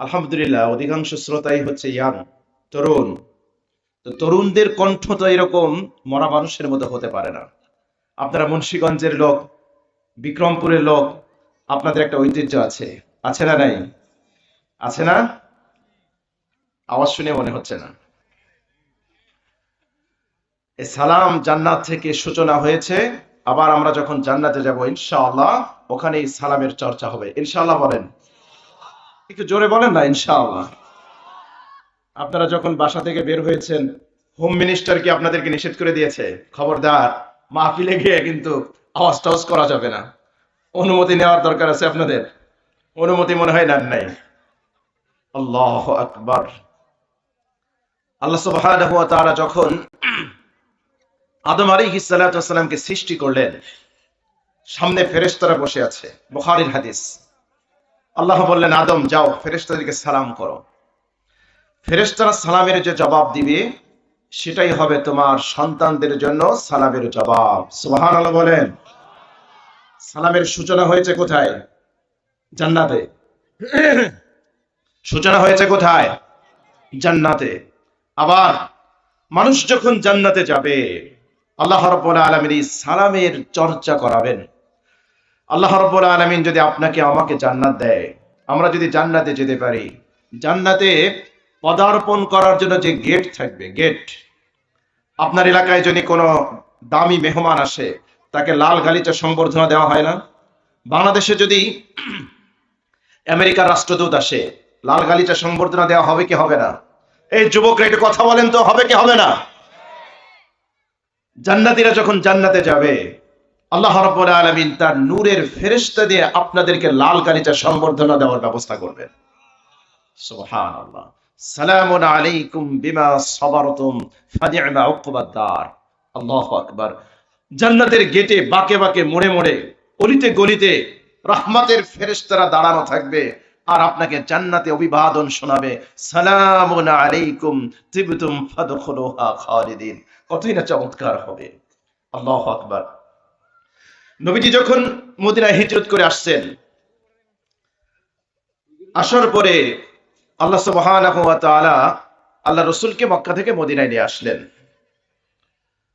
আলহামদুলিল্লাহ, অধিকাংশ শ্রোতাই হচ্ছে ইয়াং, তরুণ। তো তরুণদের কণ্ঠ তো এরকম, মরা মানুষের মতো হতে পারে না। আপনারা মুন্সীগঞ্জের লোক, বিক্রমপুরের লোক, আপনাদের একটা ঐতিহ্য আছে। আছে না নাই? আছে না? আওয়াজ শুনে মনে হচ্ছে না। এই সালাম জান্নাত থেকে সূচনা হয়েছে। আবার আমরা যখন জান্নাতে যাব, ইনশাআল্লাহ ওখানে সালামের চর্চা হবে। ইনশাআল্লাহ বলেন একটু জোরে বলেন না, ইনশাআল্লাহ। আপনারা যখন বাসা থেকে বের হয়েছেন হোম মিনিস্টার কি আপনাদেরকে নিষেধ করে দিয়েছে? খবরদার, মাহফিলে গিয়ে কিন্তু আওয়াজ টাওয়াজ করা যাবে না। অনুমতি নেওয়ার দরকার আছে আপনাদের? অনুমতি মনে হয় নেন নাই। আল্লাহ আকবার। আল্লাহ ওয়া তাআলা যখন আদম আলাইহিস সালাতু ওয়াসসালামকে সৃষ্টি করলেন, সামনে ফেরেশতারা বসে আছে, বুখারীর হাদিস। আল্লাহ বললেন, আদম, যাও, ফেরেশতাদেরকে সালাম করো। ফেরেশতারা সালামের যে জবাব দিবে, সেটাই হবে তোমার সন্তানদের জন্য সালামের জবাব। সুবহানাল্লাহ বলেন। সালামের সূচনা হয়েছে কোথায়? জান্নাতে। সূচনা হয়েছে কোথায়? জান্নাতে। আবার মানুষ যখন জান্নাতে যাবে, আল্লাহ রব্বুল আলামিন এই সালামের চর্চা করাবেন। আল্লাহ রব্বুল আলামিন যদি আপনাকে আমাকে জান্নাত দেয়, আমরা যদি জান্নাতে যেতে পারি, জান্নাতে পদার্পণ করার জন্য যে গেট থাকবে গেট আপনার এলাকায় যদি কোনো দামি মেহমান আসে, তাকে লাল গালিচা সম্বর্ধনা দেওয়া হয় না? বাংলাদেশে যদি আমেরিকার রাষ্ট্রদূত আসে, লাল গালিচা সম্বর্ধনা দেওয়া হবে কি হবে না? এই যুবকরা একটু কথা বলেন তো, হবে কি হবে না? জান্নাতীরা যখন জান্নাতে যাবে আল্লাহ রাব্বুল আলামিন তার নূরের ফেরেশতা দিয়ে আপনাদেরকে লাল গালিচা সম্বর্ধনা দেওয়ার ব্যবস্থা করবেন। সুবহানাল্লাহ। সালামুন আলাইকুম বিমা সাবারতুম ফানি'মা উকবাদ দার আল্লাহু আকবার। জান্নাতের গেটে বাকে বাকে মোড়ে মোড়ে, অলিতে গলিতে রহমতের ফেরেশতারা দাঁড়ানো থাকবে আর আপনাকে জান্নাতে অভিবাদন শোনাবে। সালামুন আলাইকুম তিবতুম ফাদখুলুহা খালিদিন। কতই না চমৎকার হবে। আল্লাহু আকবার। নবীজি যখন মদিনায় হিজরত করে আসছেন, আসার পরে আল্লাহ তাআলা আল্লাহ রসুলকে মক্কা থেকে মদিনায় নিয়ে আসলেন।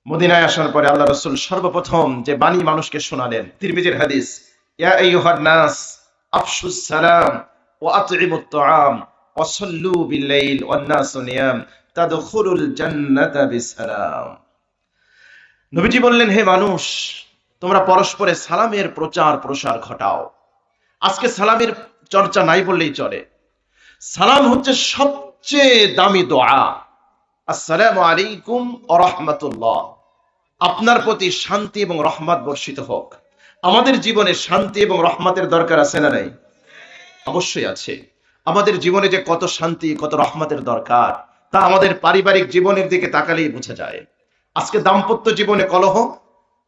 মদিনায় আসার পরে আল্লাহ রসুল সর্বপ্রথম যে বাণী মানুষকে শোনালেন, তিরমিজির হাদিস নাস সালাম বিসালাম। নবীজি বললেন, হে মানুষ তোমরা পরস্পরে সালামের প্রচার প্রসার ঘটাও। আজকে সালামের চর্চা নাই বললেই চলে। সালাম হচ্ছে সবচেয়ে দামি দোয়া। আসসালামু আলাইকুম রাহমাতুল্লাহ। আপনার প্রতি শান্তি এবং রহমত বর্ষিত হোক। আমাদের জীবনে শান্তি এবং রহমতের দরকার আছে না নাই? অবশ্যই আছে। আমাদের জীবনে যে কত শান্তি, কত রহমতের দরকার, তা আমাদের পারিবারিক জীবনের দিকে তাকালেই বোঝা যায়। আজকে দাম্পত্য জীবনে কলহ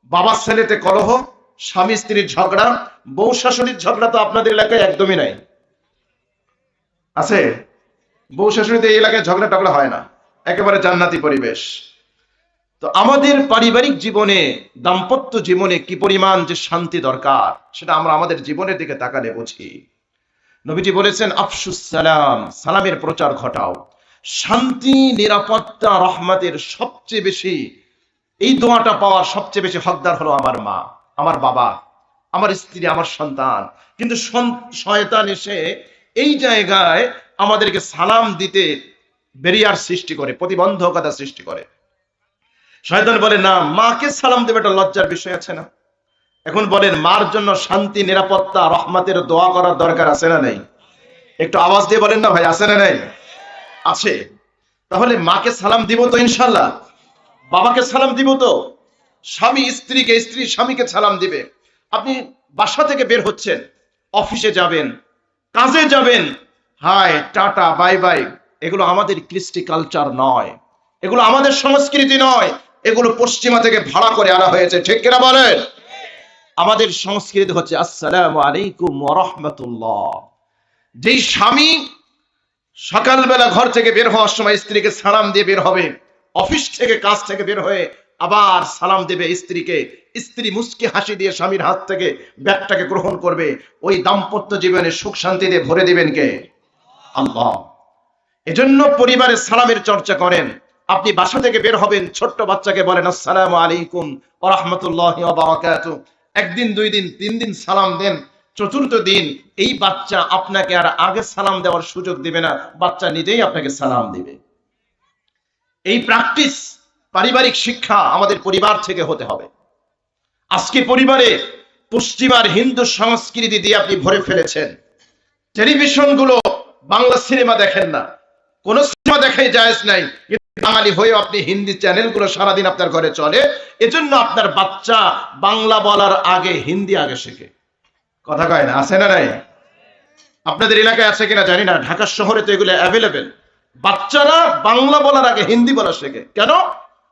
বাবা ছেলেতে কলহ, স্বামী স্ত্রীর ঝগড়া, বউ শাশুড়ির ঝগড়া তো আপনাদের এলাকায় একদমই নাই। আছে? বউ শাশুড়িতে এই এলাকায় ঝগড়া টগড়া হয় না। একেবারে জান্নাতি পরিবেশ। তো আমাদের পারিবারিক জীবনে, দাম্পত্য জীবনে কি পরিমাণ যে শান্তি দরকার, সেটা আমরা আমাদের জীবনের দিকে তাকালে বুঝি। নবীজি বলেছেন, আফসুস সালাম, সালামের প্রচার ঘটাও। শান্তি, নিরাপত্তা, রহমতের সবচেয়ে বেশি এই দোয়াটা পাওয়ার সবচেয়ে বেশি হকদার হলো আমার মা, আমার বাবা, আমার স্ত্রী, আমার সন্তান। কিন্তু শয়তান এসে এই জায়গায় আমাদেরকে সালাম দিতে বেরিয়ার সৃষ্টি করে, প্রতিবন্ধকতা সৃষ্টি করে। শয়তান বলে, না, মাকে সালাম দেবে একটা লজ্জার বিষয় আছে না? এখন বলেন, মার জন্য শান্তি, নিরাপত্তা, রহমতের দোয়া করার দরকার আছে না নেই? একটু আওয়াজ দিয়ে বলেন না ভাই, আছে না নেই? আছে। তাহলে মাকে সালাম দিব তো ইনশাল্লাহ বাবাকে সালাম দিব তো? স্বামী স্ত্রীকে, স্ত্রী স্বামীকে সালাম দিবে। আপনি বাসা থেকে বের হচ্ছেন, অফিসে যাবেন, কাজে যাবেন। Hi tata, bye bye. এগুলো আমাদের কৃষ্টি কালচার নয়। এগুলো আমাদের সংস্কৃতি নয়। এগুলো পশ্চিমা থেকে ভাড়া করে আনা হয়েছে। ঠিক কিনা বলেন? আমাদের সংস্কৃতি হচ্ছে আসসালামু আলাইকুম রাহমাতুল্লাহ। যেই স্বামী সকালবেলা ঘর থেকে বের হওয়ার সময় স্ত্রীকে সালাম দিয়ে বের হবে অফিস থেকে কাজ থেকে বের হয়ে আবার সালাম দেবে স্ত্রীকে। স্ত্রী মুচকি হাসি দিয়ে স্বামীর হাত থেকে ব্যাগটাকে গ্রহণ করবে। ওই দাম্পত্য জীবনে সুখ শান্তি দিয়ে ভরে দিবেন কে? আল্লাহ। এজন্য পরিবারে সালামের চর্চা করেন। আপনি বাসা থেকে বের হবেন, ছোট্ট বাচ্চাকে বলেন, আসসালামু আলাইকুম ওয়া রাহমাতুল্লাহি ওয়া বারাকাতুহু একদিন, দুই দিন, তিন দিন সালাম দেন। চতুর্থ দিন এই বাচ্চা আপনাকে আর আগে সালাম দেওয়ার সুযোগ দিবে না। বাচ্চা নিজেই আপনাকে সালাম দিবে। এই প্র্যাকটিস পারিবারিক শিক্ষা আমাদের পরিবার থেকে হতে হবে। আজকে পরিবারে পশ্চিমার হিন্দু সংস্কৃতি দিয়ে আপনি ভরে ফেলেছেন। টেলিভিশনগুলো বাংলা সিনেমা দেখেন না। কোন সিনেমা দেখাই জায়েজ নাই। বাঙালি হয়ে আপনি হিন্দি চ্যানেলগুলো সারাদিন আপনার ঘরে চলে। এজন্য আপনার বাচ্চা বাংলা বলার আগে হিন্দি আগে শেখে। কথা কয় না, আছে না নাই? আপনাদের এলাকায় আছে কিনা জানি না। ঢাকা শহরে তো এগুলো অ্যাভেলেবেল বাচ্চারা বাংলা বলার আগে হিন্দি বলা শেখে। কেন?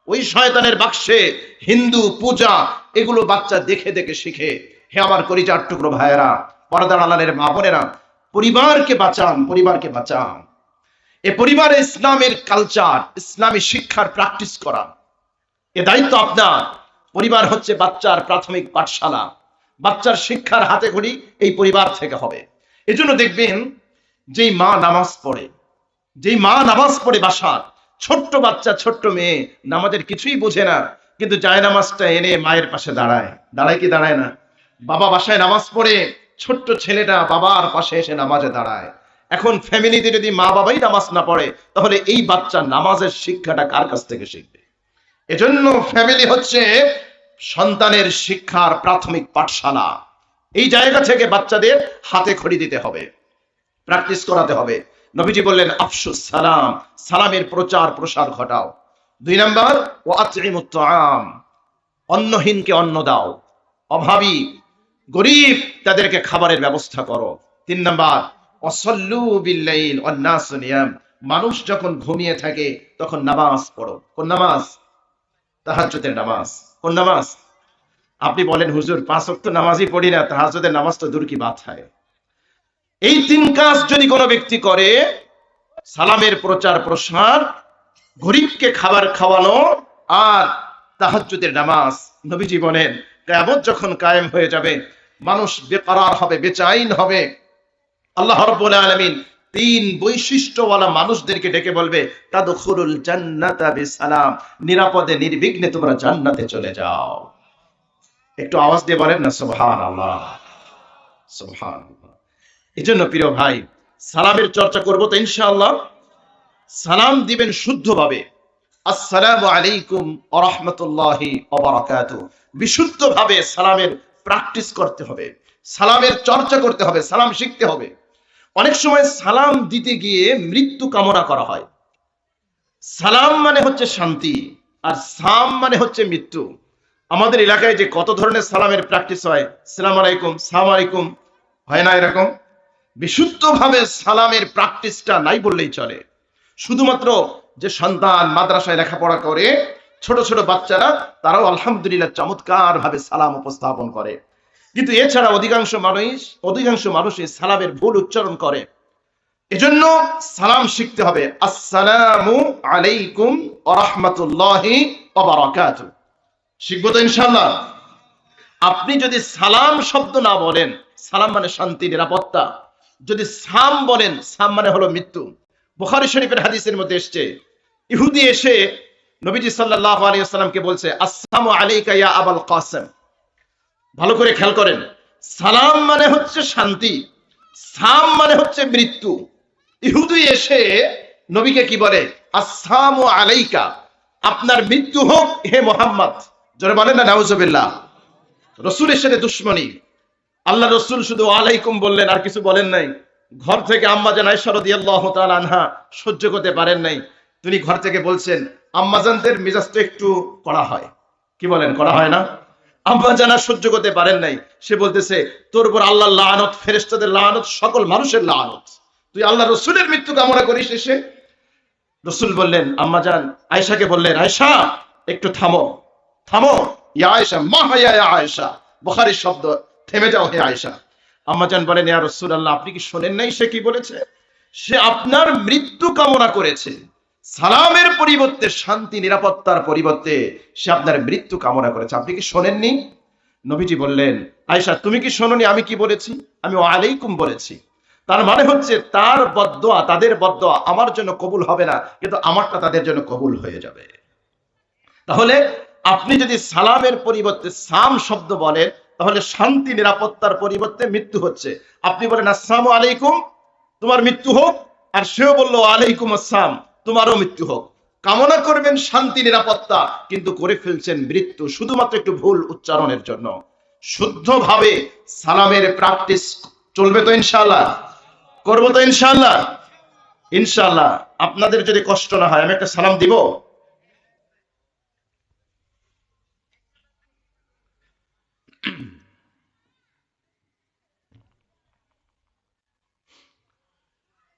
ওই শয়তানের বাক্সে হিন্দু, পূজা, এগুলো বাচ্চা দেখে দেখে শিখে। হে আমার করিচার টুকরো ভাইয়েরা, পরদার আলালের মা বোনেরা, পরিবারকে বাঁচান পরিবারকে বাঁচান। এ পরিবারে ইসলামের কালচার ইসলামী শিক্ষার প্র্যাকটিস করা। এ দায়িত্ব আপনার। পরিবার হচ্ছে বাচ্চার প্রাথমিক পাঠশালা। বাচ্চার শিক্ষার হাতে ঘড়ি এই পরিবার থেকে হবে। এজন্য দেখবেন, যেই মা নামাজ পড়ে যেই মা নামাজ পড়ে বাসার, ছোট্ট বাচ্চা, ছোট্ট মেয়ে, নামাজের কিছুই বোঝে না, কিন্তু যায় নামাজটা এনে মায়ের পাশে দাঁড়ায়। দাঁড়ায় কি দাঁড়ায় না? বাবা বাসায় নামাজ পড়ে, ছোট্ট ছেলেটা বাবার পাশে এসে নামাজে দাঁড়ায়। এখন ফ্যামিলিতে যদি মা বাবাই নামাজ না পড়ে, তাহলে এই বাচ্চা নামাজের শিক্ষাটা কার কাছ থেকে শিখবে? এজন্য ফ্যামিলি হচ্ছে সন্তানের শিক্ষার প্রাথমিক পাঠশালা। এই জায়গা থেকে বাচ্চাদের হাতে খড়ি দিতে হবে, প্র্যাকটিস করাতে হবে। নবীজি বললেন, আফসুস সালাম, সালামের প্রচার, প্রসার ঘটাও। দুই নাম্বার ও আম অন্নহীনকে অন্ন দাও। অভাবী, গরিব, তাদেরকে খাবারের ব্যবস্থা করো। তিন নাম্বার অসল্লু বিল্লাইল অন্নাস নিয়াম। মানুষ যখন ঘুমিয়ে থাকে, তখন নামাজ পড়ো। কোন নামাজ? তাহাজ্জুদের নামাজ। কোন নামাজ? আপনি বলেন, হুজুর, পাঁচ ওয়াক্ত নামাজই পড়ি না। তাহাজ্জুদের নামাজ তো দূর কি বাত হয় এই তিন কাজ যদি কোনো ব্যক্তি করে, সালামের প্রচার প্রসার, গরিবকে খাবার খাওয়ানো আর তাহাজ্জুদের নামাজ, নবীজি বলেন, কেয়ামত যখন কায়েম হয়ে যাবে, মানুষ বেকারার হবে, বেচাইন হবে। আল্লাহ রাব্বুল আলামিন তিন বৈশিষ্ট্যওয়ালা মানুষদেরকে ডেকে বলবে, তাদখুলুল জান্নাতা বিসালাম, নিরাপদে, নির্বিঘ্নে তোমরা জান্নাতে চলে যাও। একটু আওয়াজ দিয়ে বলেন না, সুবহানাল্লাহ। সুবহানাল্লাহ। এজন্য প্রিয় ভাই, সালামের চর্চা করব তো ইনশাআল্লাহ। সালাম দিবেন শুদ্ধভাবে। আসসালামু আলাইকুম ওয়া রাহমাতুল্লাহি ওয়া বারাকাতুহু। বিশুদ্ধভাবে সালামের প্র্যাকটিস করতে হবে, সালামের চর্চা করতে হবে, সালাম শিখতে হবে। অনেক সময় সালাম দিতে গিয়ে মৃত্যু কামনা করা হয়। সালাম মানে হচ্ছে শান্তি আর সাম মানে হচ্ছে মৃত্যু। আমাদের এলাকায় যে কত ধরনের সালামের প্র্যাকটিস হয়, সালাম আলাইকুম সালাম আলাইকুম, হয় না এরকম? বিশুদ্ধভাবে সালামের প্র্যাকটিসটা নাই বললেই চলে। শুধুমাত্র যে সন্তান মাদ্রাসায় লেখাপড়া করে, ছোট ছোট বাচ্চারা, তারাও আলহামদুলিল্লাহ চমৎকার ভাবে সালাম উপস্থাপন করে। কিন্তু এছাড়া অধিকাংশ মানুষ অধিকাংশ মানুষ এই সালামের ভুল উচ্চারণ করে। এজন্য সালাম শিখতে হবে। আসসালামু আলাইকুম ওয়া রাহমাতুল্লাহি ওয়া বারাকাতুহু। শিখব তো ইনশাআল্লাহ। আপনি যদি সালাম শব্দ না বলেন, সালাম মানে শান্তি, নিরাপত্তা। যদি সাম বলেন, সাম মানে হলো মৃত্যু। বুখারী শরীফের হাদিসের মধ্যে এসছে, ইহুদি এসে নবীজি আলাইহি ওয়াসাল্লামকে বলছে, আসসালামু আলাইকা ইয়া আবাল কাসেম। ভালো করে খেয়াল করেন। সালাম মানে হচ্ছে শান্তি, সাম মানে হচ্ছে মৃত্যু। ইহুদি এসে নবীকে কি বলে? আসসালামু আলাইকা, আপনার মৃত্যু হোক, হে মোহাম্মদ। যারা বলেন না, নাউজুবিল্লাহ। রসুলের সাথে দুশ্মনী। আল্লাহ রসুল শুধু আলাইকুম বললেন, আর কিছু বলেন নাই। ঘর থেকে আম্মা জান আল্লাহ আনহা সহ্য করতে পারেন নাই। তিনি ঘর থেকে বলছেন আম্মাজানদের মেজাজ তো একটু করা হয়। কি বলেন করা হয় না? আম্মা জানা সহ্য করতে পারেন নাই। সে বলতেছে, তোর উপর আল্লাহ লানত ফেরেস্তাদের লানত, সকল মানুষের লানত। তুই আল্লাহ রসুলের মৃত্যু কামনা করিস এসে। রসুল বললেন, আম্মা জান আয়সাকে বললেন আয়সা একটু থামো। থামো। ইয়া আয়সা মা হায়া আয়সা বুখারীর শব্দ থেমে যাও হে আয়সা আম্মাজান বলেন, ইয়া রসুল আল্লাহ আপনি কি শোনেন নাই সে কি বলেছে? সে আপনার মৃত্যু কামনা করেছে। সালামের পরিবর্তে, শান্তি, নিরাপত্তার পরিবর্তে সে আপনার মৃত্যু কামনা করেছে। আপনি কি শোনেননি? নবীজি বললেন আয়সা তুমি কি শোনোনি? আমি কি বলেছি? আমি আলাইকুম বলেছি। তার মানে হচ্ছে, তার বদোয়া তাদের বদোয়া আমার জন্য কবুল হবে না, কিন্তু আমারটা তাদের জন্য কবুল হয়ে যাবে। তাহলে, আপনি যদি সালামের পরিবর্তে সাম শব্দ বলেন তাহলে শান্তি, নিরাপত্তার পরিবর্তে মৃত্যু হচ্ছে। আপনি বলেন, আসসালামু আলাইকুম। তোমার মৃত্যু হোক, আর সেও বলল আলাইকুম আসসালাম। তোমারও মৃত্যু হোক। কামনা করবেন শান্তি, নিরাপত্তা, কিন্তু করে ফেলছেন মৃত্যু শুধুমাত্র একটু ভুল উচ্চারণের জন্য। শুদ্ধভাবে সালামের প্র্যাকটিস চলবে তো ইনশাল্লাহ করব তো ইনশাল্লাহ ইনশাল্লাহ আপনাদের যদি কষ্ট না হয়, আমি একটা সালাম দিব?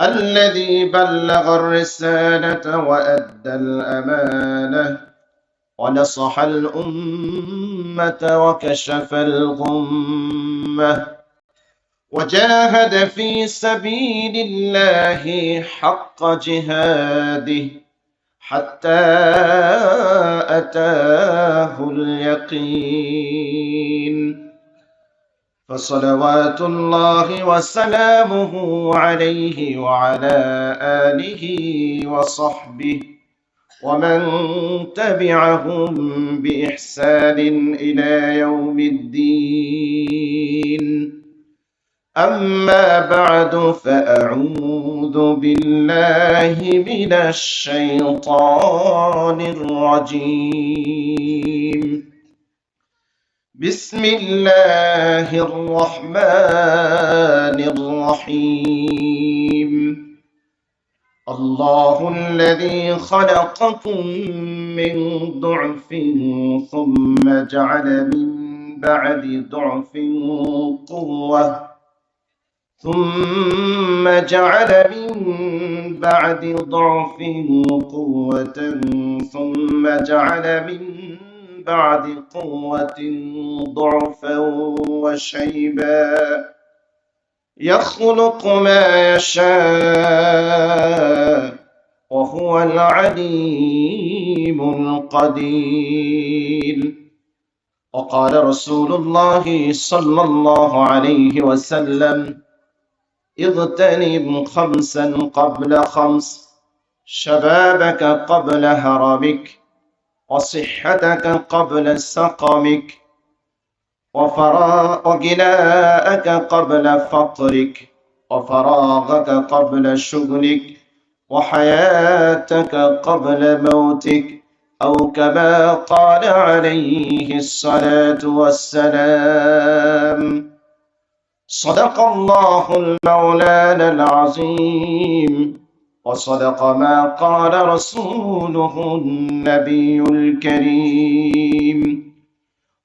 الذي بلغ الرسالة وأدى الأمانة ونصح الأمة وكشف الغمة وجاهد في سبيل الله حق جهاده حتى أتاه اليقين. فصلوات الله وسلامه عليه وعلى آله وصحبه ومن تبعهم بإحسان إلى يوم الدين. أما بعد فأعوذ بالله من الشيطان الرجيم. بسم الله الرحمن الرحيم. الله الذي خلقكم من ضعف ثم جعل من بعد ضعف قوة ثم جعل من بعد ضعف قوة ثم جعل من بعد قوة ضعفا وشيبا. يخلق ما يشاء وهو العليم القدير. وقال رسول الله صلى الله عليه وسلم اغتنم خمسا قبل خمس شبابك قبل هرمك وصحتك قبل سقمك وفراغ وغناءك قبل فقرك وفراغك قبل شغلك وحياتك قبل موتك أو كما قال عليه الصلاة والسلام. صدق الله المولانا العظيم. وصدق ما قال رسوله النبي الكريم.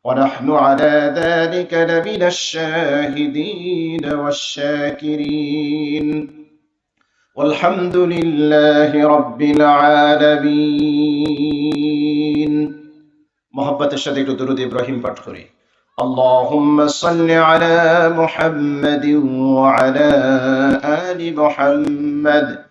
ونحن على ذلك لمن الشاهدين والشاكرين. والحمد لله رب العالمين. محبة الشديد درود إبراهيم بطخري اللهم صل على محمد وعلى آل محمد.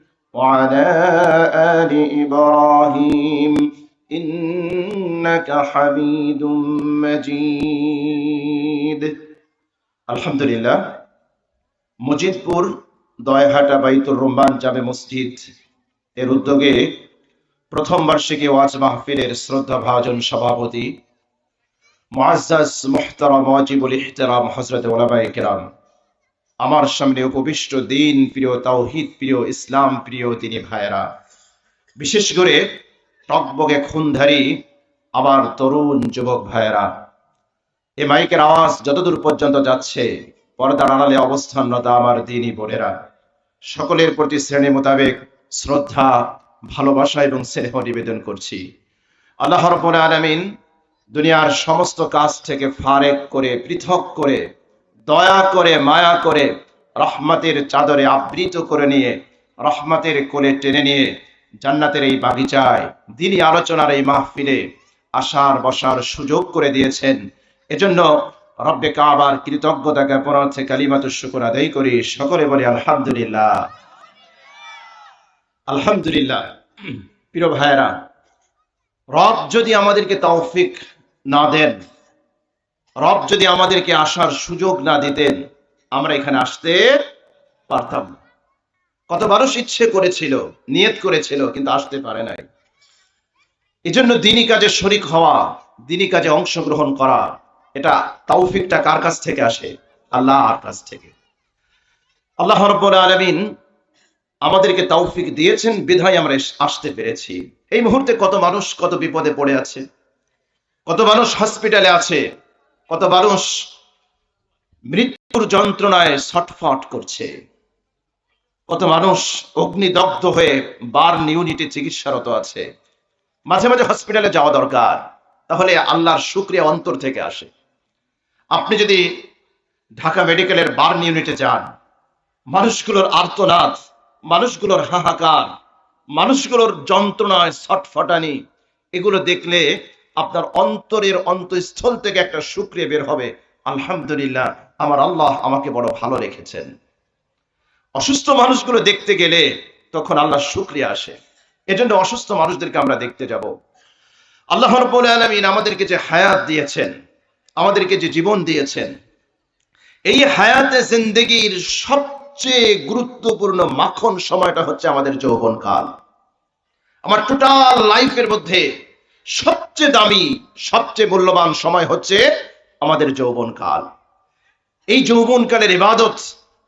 وعلى آل إبراهيم إنك حميد مجيد الحمد لله মজিদপুর দয়হাটা বাইতুর রহমান জামে মসজিদ এর উদ্যোগে প্রথম বার্ষিকী ওয়াজ মাহফিলের শ্রদ্ধা ভাজন সভাপতি মুআজ্জাজ মুহতারাম ওয়াজিবুল ইহতারাম হযরত ওলামায়ে কেরাম আমার সামনে উপবিষ্ট দিন, প্রিয় তাওহিদ, প্রিয় ইসলাম, প্রিয় তিনি ভাইয়েরা। বিশেষ করে টকবগে খুনধারী আবার তরুণ যুবক ভাইয়েরা। এ মাইকের আওয়াজ যতদূর পর্যন্ত যাচ্ছে, পর্দার আড়ালে অবস্থানরত আমার দিনই বোনেরা। সকলের প্রতি শ্রেণি মোতাবেক শ্রদ্ধা, ভালোবাসা এবং স্নেহ নিবেদন করছি। আল্লাহ রব্বুল আলামিন দুনিয়ার সমস্ত কাজ থেকে ফারেক করে, পৃথক করে দয়া করে, মায়া করে রহমতের চাদরে আবৃত করে নিয়ে, রহমতের কোলে টেনে নিয়ে জান্নাতের এই বাগিচায় দিনই আলোচনার এই মাহফিলে আসার বসার সুযোগ করে দিয়েছেন। এজন্য রব্বে কাবার কৃতজ্ঞতা জ্ঞাপনার্থে কালিমাত শুকুর আদায় করি। সকলে বলি আলহামদুলিল্লাহ। আলহামদুলিল্লাহ। প্রিয় ভাইয়েরা, রব যদি আমাদেরকে তৌফিক না দেন রব যদি আমাদেরকে আসার সুযোগ না দিতেন, আমরা এখানে আসতে পারতাম না। কত মানুষ ইচ্ছে করেছিল, নিয়ত করেছিল, কিন্তু আসতে পারে নাই। এজন্য দিনী কাজে শরিক হওয়া, দিনী কাজে অংশগ্রহণ করা, এটা তাওফিকটা কার কাছ থেকে আসে? আল্লাহ আর কাছ থেকে। আল্লাহ রব্বুল আলামিন আমাদেরকে তাওফিক দিয়েছেন, বিধায় আমরা আসতে পেরেছি। এই মুহূর্তে কত মানুষ কত বিপদে পড়ে আছে, কত মানুষ হসপিটালে আছে কত মানুষ মৃত্যুর যন্ত্রণায় ছটফট করছে। কত মানুষ অগ্নিদগ্ধ হয়ে বার্ন ইউনিটে চিকিৎসারত আছে। মাঝে মাঝে হসপিটালে যাওয়া দরকার, তাহলে আল্লাহর শুক্রিয়া অন্তর থেকে আসে। আপনি যদি ঢাকা মেডিকেলের বার্ন ইউনিটে যান, মানুষগুলোর আর্তনাদ, মানুষগুলোর হাহাকার, মানুষগুলোর যন্ত্রণায় ছটফটানি, এগুলো দেখলে আপনার অন্তরের অন্তঃস্থল থেকে একটা শুক্রিয়া বের হবে। আলহামদুলিল্লাহ, আমার আল্লাহ আমাকে বড় ভালো রেখেছেন। অসুস্থ মানুষগুলো দেখতে গেলে তখন আল্লাহ শুক্রিয়া আসে। এজন্য অসুস্থ মানুষদেরকে আমরা দেখতে যাব। আল্লাহ রব্বুল আলামিন আমাদেরকে যে হায়াত দিয়েছেন, আমাদেরকে যে জীবন দিয়েছেন, এই হায়াতে জিন্দেগির সবচেয়ে গুরুত্বপূর্ণ মাখন সময়টা হচ্ছে আমাদের যৌবন কাল আমার টোটাল লাইফের মধ্যে সবচেয়ে দামি, সবচেয়ে মূল্যবান সময় হচ্ছে আমাদের যৌবন কাল এই যৌবন কালের ইবাদত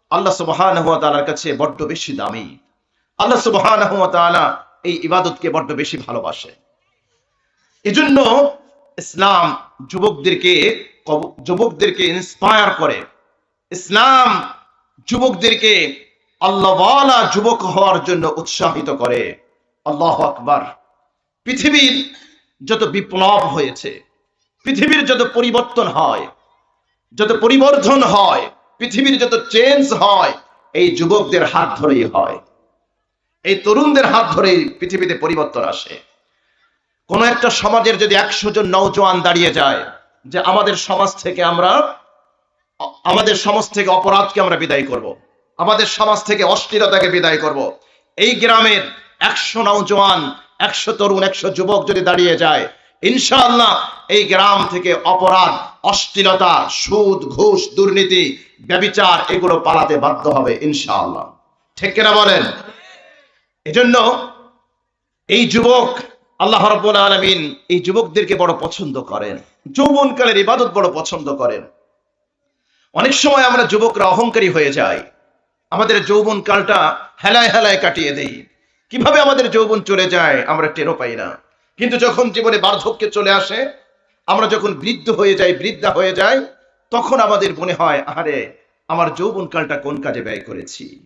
আল্লাহ সুবহানাহু ওয়া তাআলার কাছে বড্ড বেশি দামি। আল্লাহ সুবহানাহু ওয়া তাআলা এই ইবাদতকে বড্ড বেশি ভালোবাসে। এজন্য ইসলাম যুবকদেরকে যুবকদেরকে ইন্সপায়ার করে। ইসলাম যুবকদেরকে আল্লাহওয়ালা যুবক হওয়ার জন্য উৎসাহিত করে। আল্লাহ আকবার। পৃথিবীর যত বিপ্লব হয়েছে, পৃথিবীর যত পরিবর্তন হয়, যত পরিবর্ধন হয়, পৃথিবীর যত চেঞ্জ হয়, এই যুবকদের হাত ধরেই হয় এই তরুণদের হাত ধরেই পৃথিবীতে পরিবর্তন আসে কোন একটা সমাজের যদি একশো জন নৌজওয়ান দাঁড়িয়ে যায়, যে আমাদের সমাজ থেকে আমরা, আমাদের সমাজ থেকে অপরাধকে আমরা বিদায় করব। আমাদের সমাজ থেকে অশ্লীলতাকে বিদায় করব। এই গ্রামের একশো নৌজওয়ান একশো তরুণ, একশো যুবক যদি দাঁড়িয়ে যায়, ইনশাআল্লাহ এই গ্রাম থেকে অপরাধ, অশ্লীলতা, সুদ, ঘুষ, দুর্নীতি, ব্যবিচার এগুলো পালাতে বাধ্য হবে, ইনশাআল্লাহ। ঠিক কিনা বলেন? এজন্য এই যুবক, আল্লাহ রাব্বুল আলামিন এই যুবকদেরকে বড় পছন্দ করেন। যৌবনকালের ইবাদত বড় পছন্দ করেন। অনেক সময় আমরা যুবকরা অহংকারী হয়ে যাই। আমাদের যৌবনকালটা হেলায় হেলায় কাটিয়ে দেই। কীভাবে আমাদের যৌবন চলে যায়, আমরা টেরও পাই না। কিন্তু যখন জীবনে বার্ধক্যে চলে আসে, আমরা যখন বৃদ্ধ হয়ে যাই, বৃদ্ধা হয়ে যাই, তখন আমাদের মনে হয় আরে আমার যৌবন কালটা কোন কাজে ব্যয় করেছি?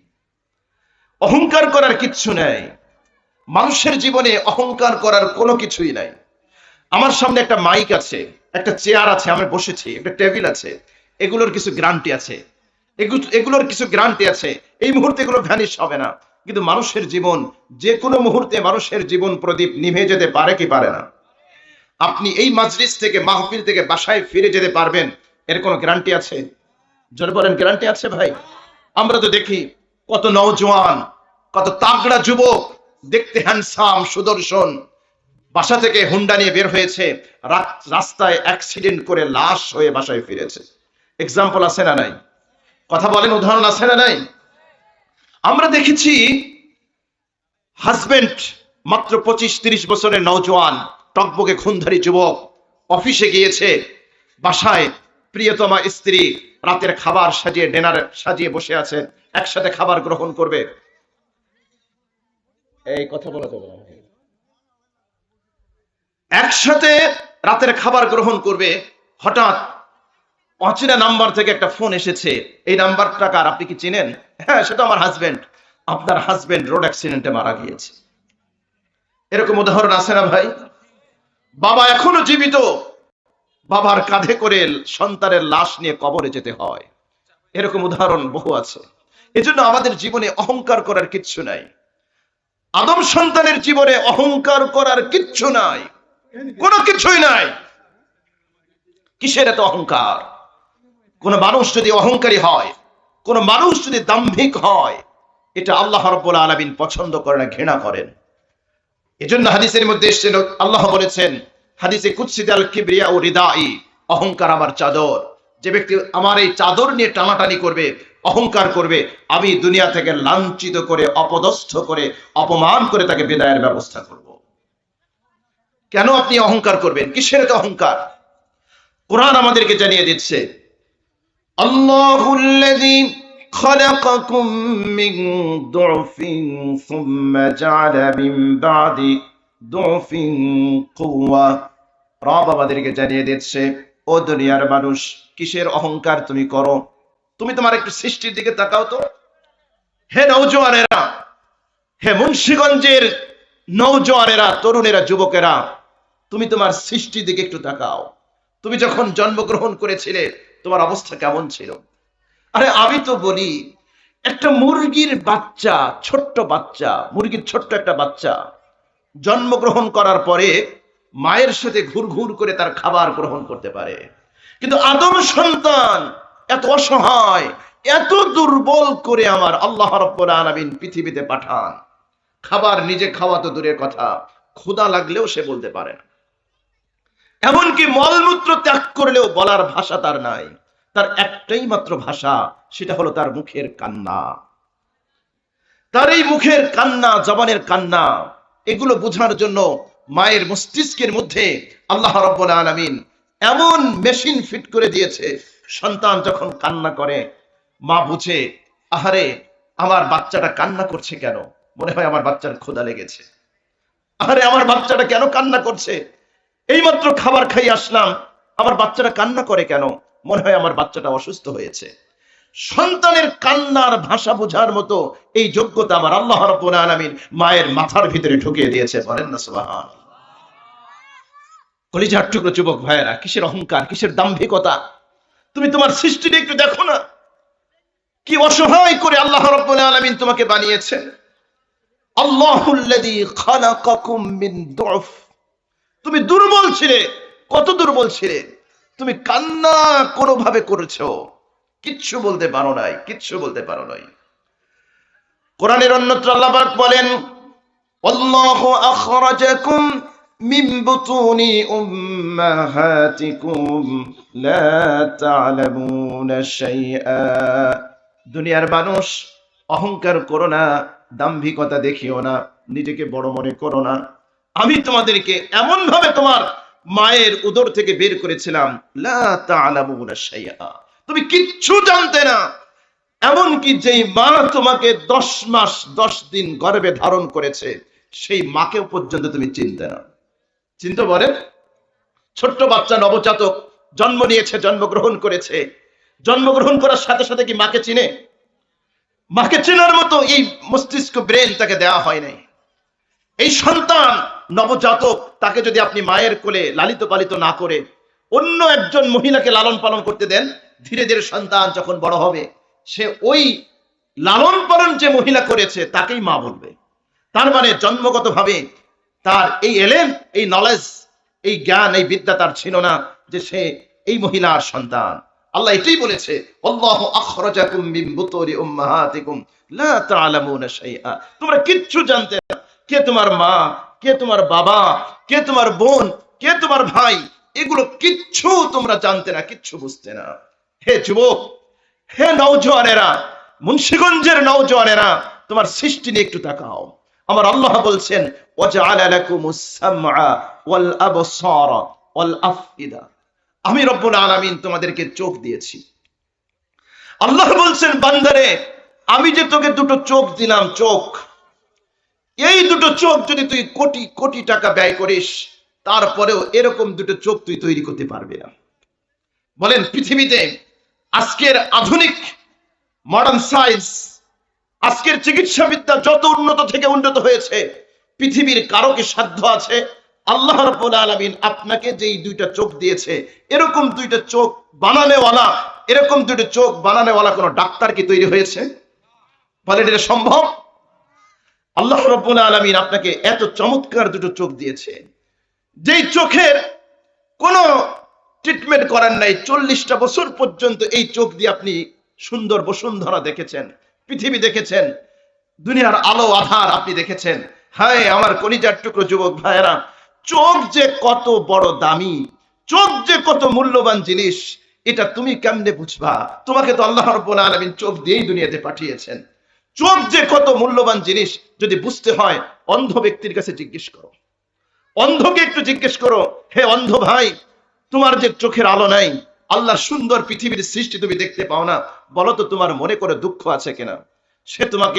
অহংকার করার কিচ্ছু নেই। মানুষের জীবনে অহংকার করার কোনো কিছুই নাই। আমার সামনে একটা মাইক আছে, একটা চেয়ার আছে আমি বসেছি, একটা টেবিল আছে, এগুলোর কিছু গ্রান্টি আছে। এগু- এগুলোর কিছু গ্রান্টি আছে। এই মুহূর্তে এগুলো ভ্যানিশ হবে না। কিন্তু মানুষের জীবন, যে কোনো মুহূর্তে মানুষের জীবন প্রদীপ নিভে যেতে পারে কি পারে না। আপনি এই মাজলিস থেকে, মাহফিল থেকে বাসায় ফিরে যেতে পারবেন, এর কোনো গ্যারান্টি আছে? জোরে বলেন, গ্যারান্টি আছে ভাই? আমরা তো দেখি কত নওজোয়ান, কত তাগড়া যুবক, দেখতে হ্যান্ডসাম সুদর্শন। বাসা থেকে হুন্ডা নিয়ে বের হয়েছে রাস্তায় অ্যাক্সিডেন্ট করে লাশ হয়ে বাসায় ফিরেছে। এক্সাম্পল আছে না নাই? কথা বলেন, উদাহরণ আছে না নাই? আমরা দেখেছি হাজবেন্ড মাত্র পঁচিশ তিরিশ বছরের নওজোয়ান টকবকে খুনধারী যুবক অফিসে গিয়েছে বাসায় প্রিয়তমা স্ত্রী রাতের খাবার সাজিয়ে ডিনার সাজিয়ে বসে আছে একসাথে খাবার গ্রহণ করবে। এই কথা বলা যাবে একসাথে রাতের খাবার গ্রহণ করবে হঠাৎ অচেনা নাম্বার থেকে একটা ফোন এসেছে। এই নাম্বারটা কার? আপনি কি চিনেন? হ্যাঁ সেটা আমার হাজবেন্ড আপনার হাজবেন্ড রোড অ্যাক্সিডেন্টে মারা গিয়েছে। এরকম উদাহরণ আছে না ভাই? বাবা এখনও জীবিত। বাবার কাঁধে করে সন্তানের লাশ নিয়ে কবরে যেতে হয়। এরকম উদাহরণ বহু আছে। এজন্য আমাদের জীবনে অহংকার করার কিচ্ছু নাই। আদম সন্তানের জীবনে অহংকার করার কিচ্ছু নাই। কোনো কিছুই নাই। কিসের এত অহংকার? কোন মানুষ যদি অহংকারী হয়, কোন মানুষ যদি দাম্ভিক হয়, এটা আল্লাহ রব্বুল আলমিন পছন্দ করে না ঘৃণা করেন। এজন্য হাদিসের মধ্যে এসেছিল আল্লাহ বলেছেন, হাদিসে কুৎসিদ আল কিবরিয়া ও রিদাই, অহংকার আমার চাদর। যে ব্যক্তি আমার এই চাদর নিয়ে টানাটানি করবে, অহংকার করবে, আমি দুনিয়া থেকে লাঞ্ছিত করে, অপদস্থ করে, অপমান করে তাকে বিদায়ের ব্যবস্থা করব। কেন আপনি অহংকার করবেন? কিসের অহংকার? কোরআন আমাদেরকে জানিয়ে দিচ্ছে আল্লাহুল্লাযী خلقكم من ضعف ثم جعل من بعد ضعف قوة রব আমাদেরকে জানিয়ে দিচ্ছে ও দুনিয়ার মানুষ কিসের অহংকার তুমি করো তুমি তোমার একটু সৃষ্টির দিকে তাকাও তো হে নৌজওয়ানেরা হে মুন্সিগঞ্জের নৌজওয়ানেরা তরুণেরা যুবকেরা তুমি তোমার সৃষ্টির দিকে একটু তাকাও তুমি যখন জন্মগ্রহণ করেছিলে তোমার অবস্থা কেমন ছিল? আরে আমি তো বলি, একটা মুরগির বাচ্চা, ছোট্ট বাচ্চা, মুরগির ছোট্ট একটা বাচ্চা, জন্মগ্রহণ করার পরে মায়ের সাথে ঘুর ঘুর করে তার খাবার গ্রহণ করতে পারে। কিন্তু আদম সন্তান এত অসহায়, এত দুর্বল করে আমার আল্লাহ রব্বুল আলামিন পৃথিবীতে পাঠান। খাবার নিজে খাওয়া তো দূরের কথা, ক্ষুধা লাগলেও সে বলতে পারে না। এমনকি মলমূত্র ত্যাগ করলেও বলার ভাষা তার নাই। তার একটাই মাত্র ভাষা, সেটা হলো তার মুখের কান্না। তার এই মুখের কান্না, জবানের কান্না, এগুলো বোঝার জন্য মায়ের মস্তিষ্কের মধ্যে আল্লাহ রব্বুল আলামিন এমন মেশিন ফিট করে দিয়েছে, সন্তান যখন কান্না করে, মা বুঝে, আহারে, আমার বাচ্চাটা কান্না করছে কেন? মনে হয় আমার বাচ্চার ক্ষুধা লেগেছে। আহারে, আমার বাচ্চাটা কেন কান্না করছে? এইমাত্র খাবার খাই আসলাম। আমার বাচ্চাটা কান্না করে কেন? মনে হয় আমার বাচ্চাটা অসুস্থ হয়েছে। সন্তানের কান্নার ভাষা বোঝার মতো এই যোগ্যতা আমার আল্লাহ রাব্বুল আলামিন মায়ের মাথার ভিতরে ঢুকিয়ে দিয়েছে। বলেন না, সুবহান। কলিজার টুকরো যুবক ভাইয়েরা, কিসের অহংকার, কিসের দাম্ভিকতা? তুমি তোমার সৃষ্টিটা একটু দেখো না। কি অসহায় করে আল্লাহ রাব্বুল আলামিন তোমাকে বানিয়েছেন। আল্লাহুল্লাযী খালাকাকুম মিন দুফ। তুমি দুর্বল ছিলে। কত দুর্বল ছিলে? তুমি কান্না কোনোভাবে করেছ? কিচ্ছু বলতে পারো নাই, কিচ্ছু বলতে পারো নাই। কোরআনের অন্যত্র আল্লাহ বলেন দুনিয়ার মানুষ, অহংকার করো না, দাম্ভিকতা দেখিও না, নিজেকে বড় মনে করো না। আমি তোমাদেরকে এমন ভাবে তোমার মায়ের উদর থেকে বের করেছিলাম। তুমি কিচ্ছু জানতে না। এমনকি যেই মা তোমাকে দশ মাস, দশ দিন গর্ভে ধারণ করেছে, সেই মাকেও পর্যন্ত তুমি চিনতে না। চিনতে পারেন? ছোট্ট বাচ্চা নবজাতক জন্ম নিয়েছে, জন্মগ্রহণ করেছে। জন্মগ্রহণ করার সাথে সাথে কি মাকে চিনে? মাকে চেনার মতো এই মস্তিষ্ক ব্রেন তাকে দেওয়া হয় নাই। এই সন্তান নবজাতক, তাকে যদি আপনি মায়ের কোলে লালিত পালিত না করে অন্য একজন মহিলাকে লালন পালন করতে দেন, ধীরে ধীরে সন্তান যখন বড় হবে, সে ওই লালন পালন যে মহিলা করেছে, তাকেই মা বলবে। তার মানে জন্মগতভাবে তার এই এলেম এই নলেজ, এই জ্ঞান, এই বিদ্যা তার ছিল না যে সে এই মহিলার সন্তান। আল্লাহ এটাই বলেছে তোমরা কিচ্ছু জানতে না, কে তোমার মা কে তোমার বাবা, কে তোমার বোন, কে তোমার ভাই, এগুলো কিচ্ছু তোমরা জানতে না, কিচ্ছু বুঝতে না। হে যুবক, হে নৌজওয়ানেরা মুন্সিগঞ্জের নৌজওয়ানেরা তোমার সৃষ্টি নিয়ে একটু তাকাও। আমার আল্লাহ বলছেন আমি রব্বুল আলামিন তোমাদেরকে চোখ দিয়েছি। আল্লাহ বলছেন, বান্দারে, আমি যে তোকে দুটো চোখ দিলাম, চোখ এই দুটো চোখ যদি তুই কোটি কোটি টাকা ব্যয় করিস, তারপরেও এরকম দুটো চোখ তুই তৈরি করতে পারবি না। বলেন, পৃথিবীতে আজকের আধুনিক মডার্ন সায়েন্স আজকের চিকিৎসা বিদ্যা যত উন্নত থেকে উন্নত হয়েছে, পৃথিবীর কারও কি সাধ্য আছে? আল্লাহ রাব্বুল আলামিন আপনাকে যেই দুইটা চোখ দিয়েছে, এরকম দুইটা চোখ বানানেওয়ালা, এরকম দুইটা চোখ বানানেওয়ালা কোনো ডাক্তার কি তৈরি হয়েছে? বলেন, এটা সম্ভব? আল্লাহ রাব্বুল আলামিন আপনাকে এত চমৎকার দুটো চোখ দিয়েছে। যেই চোখের কোনো ট্রিটমেন্ট করার নাই, চল্লিশটা বছর পর্যন্ত এই চোখ দিয়ে আপনি সুন্দর বসুন্ধরা দেখেছেন, পৃথিবী দেখেছেন, দুনিয়ার আলো আধার আপনি দেখেছেন। হায়, আমার কলিজার টুকরো যুবক ভাইয়েরা, চোখ যে কত বড় দামি, চোখ যে কত মূল্যবান জিনিস, এটা তুমি কেমনে বুঝবা? তোমাকে তো আল্লাহ রাব্বুল আলামিন চোখ দিয়েই দুনিয়াতে পাঠিয়েছেন। চোখ যে কত মূল্যবান জিনিস, যদি বুঝতে হয়, অন্ধ ব্যক্তির কাছে জিজ্ঞেস করো। অন্ধকে একটু জিজ্ঞেস করো, হে অন্ধ ভাই, তোমার যে চোখের আলো নাই, আল্লাহ সুন্দর পৃথিবীর সৃষ্টি তুমি দেখতে পাও না, বলো তো তোমার মনে করে দুঃখ আছে কিনা? সে তোমাকে